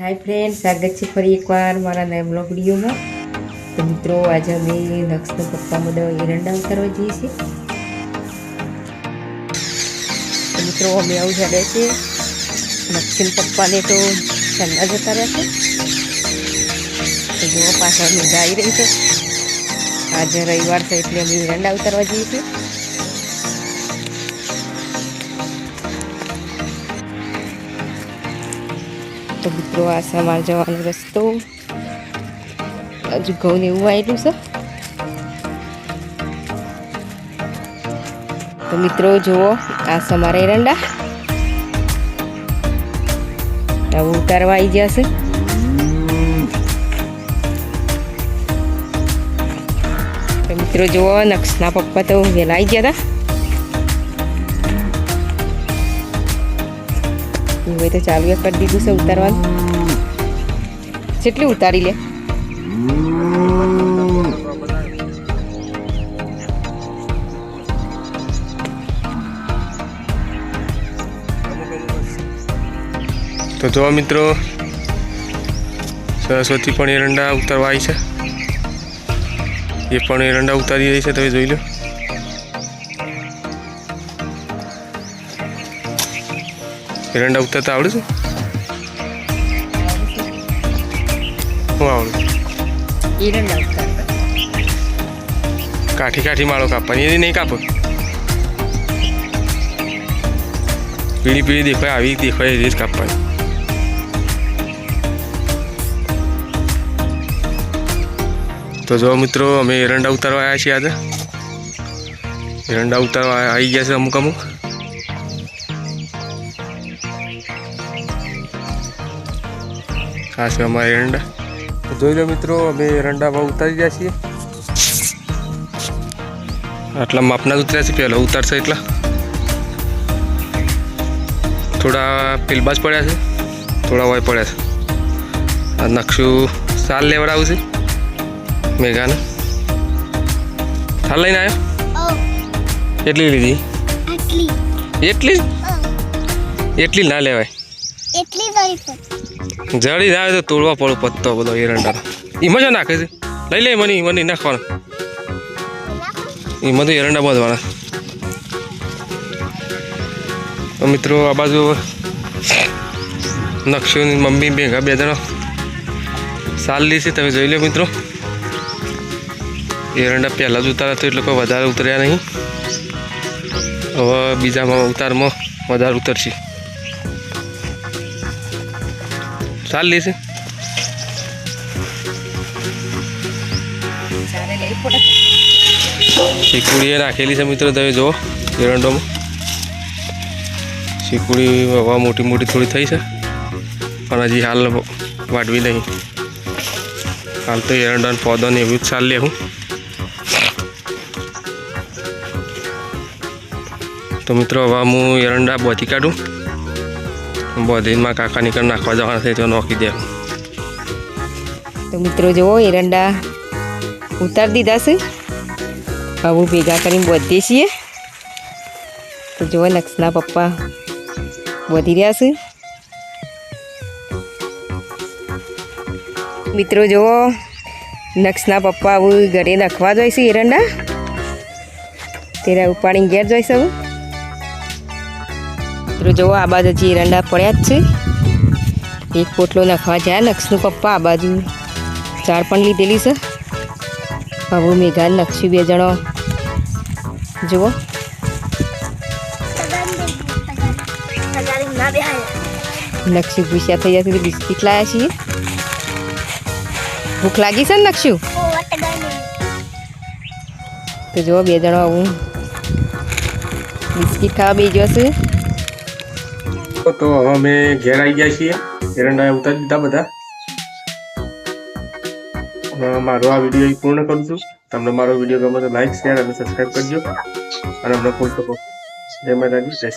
હાય friend સ્વાગત છે ફરી એકવાર મારા નવા બ્લોગ વિડીયોમાં. તો મિત્રો, આજે અમે નક્ષનો પપ્પા બધા એરંડા ઉતારવા જઈએ છીએ. મિત્રો, અમે આવું જાડે છે. નક્ષીન પપ્પાને તો ચંદા જતા રહ્યા છે. તો જુઓ પાછળ મજા આવી રહી છે. આજે રવિવાર છે એટલે અમે એરંડા ઉતારવા જઈએ છીએ. તો મિત્રો આ સમાર જવાનો રસ્તો. હજુ ઘઉં ને એવું આવેલું છે. તો મિત્રો જુઓ, આ સમારે એરંડા. હવે ઉતારવા આવી ગયા તો મિત્રો જુઓ નક્ષના પપ્પા તો વહેલા આવી ગયા હતા હવે તો ચાલુ એ કરી દીધું છે ઉતારવાનું. કેટલી ઉતારી લે. તો જો મિત્રો, સરસ્વતી પણ એરંડા ઉતારવા આવી છે. એ પણ એરંડા ઉતારી રહી છે, તમે જોઈ લો. એરંડા ઉતારતા આવડે છે હું આવડે એરંડા ઉતારતા કાઠી કાઠી માળો કાપવાની એની નહીં કાપો પીળી પીળી દેખાય આવી દેખાય એ જ કાપવાની તો જો મિત્રો અમે એરંડા ઉતારવા આવ્યા છીએ આજે એરંડા ઉતારવા આવી ગયા છે અમુક અમુક આ છે અમારા એરંડા જોઈ લો મિત્રો અમે એરંડામાં ઉતારી ગયા છીએ. આટલા માપના જ ઉતર્યા છે પહેલાં ઉતારશે એટલા. થોડા પેલબાજ પડ્યા છે થોડા વાય પડ્યા છે. આ નકશું સાલ લેવડાવું છે મેઘાને. સાલ લઈને આવ્યો એટલી લીધી? એટલી? એટલી ના લેવાય. એટલી પર જડી આવે તો તોડવા પડે પત્તો બધો એરંડાનો એમાં મજા નાખે છે. લઈ લે મની મની નાખવાનો. એમાં તો એરંડા બાંધવાના. મિત્રો આ બાજુ નકશો મમ્મી ભેગા બે જણા સાલી છે, તમે જોઈ લો મિત્રો. એરંડા પહેલાં જ ઉતારા તો એટલે કોઈ વધારે ઉતર્યા નહીં. હવે બીજામાં ઉતારમાં વધારે ઉતરશે. સાલ લી છે રાખેલી શીકુડીએ નાખેલી છે મિત્રો, તમે જુઓ, એરંડોમાં. શીકુડી હવા મોટી મોટી થોડી થઈ છે, પણ હજી હાલ વાટવી નહીં. હાલ તો એરંડા પૌધો ને એવું જ ચાલ લે હું. તો મિત્રો, હવા હું એરંડા બોધી કાઢું. બોધીમાં કાકા નીકળ નાખવા જવાના છે તો નોખી દે. તો મિત્રો જુઓ, એરંડા ઉતારી દીધા છે. હવે ભેગા કરીને બધીએ છીએ. તો જુઓ નક્ષના પપ્પા વધી રહ્યા છે. મિત્રો જુઓ નક્ષના પપ્પા આવું ઘરે નખવા જોઈશે એરંડા. તેરા ઉપાડીને ઘેર જોઈશે હવે. મિત્રો, જુઓ આ બાજુ હજી એરંડા પડ્યા જ છે. એક પોટલો નખવા જાય નક્ષનું પપ્પા આ બાજુ ચાર પણ લીધેલી છે. હવે મેઘા નક્ષી બે જણો. જુઓ. નક્ષી ભૂસ્યા થઈ જશે બિસ્કીટ લાયા છીએ. ભૂખ લાગી છે ને નક્ષુ તો જુઓ બે જણો આવું બિસ્કીટ ખાવા બે જશે તો હવે અમે ઘેર આવી ગયા છીએ. એરંડા ઉતારી દીધા બધા. મારો આ વીડિયો પૂર્ણ કરું છું. તમને મારો વીડિયો ગમે તો લાઈક શેર અને સબસ્ક્રાઈબ કરજો. અને અમને કરો. જય માતાજી, જય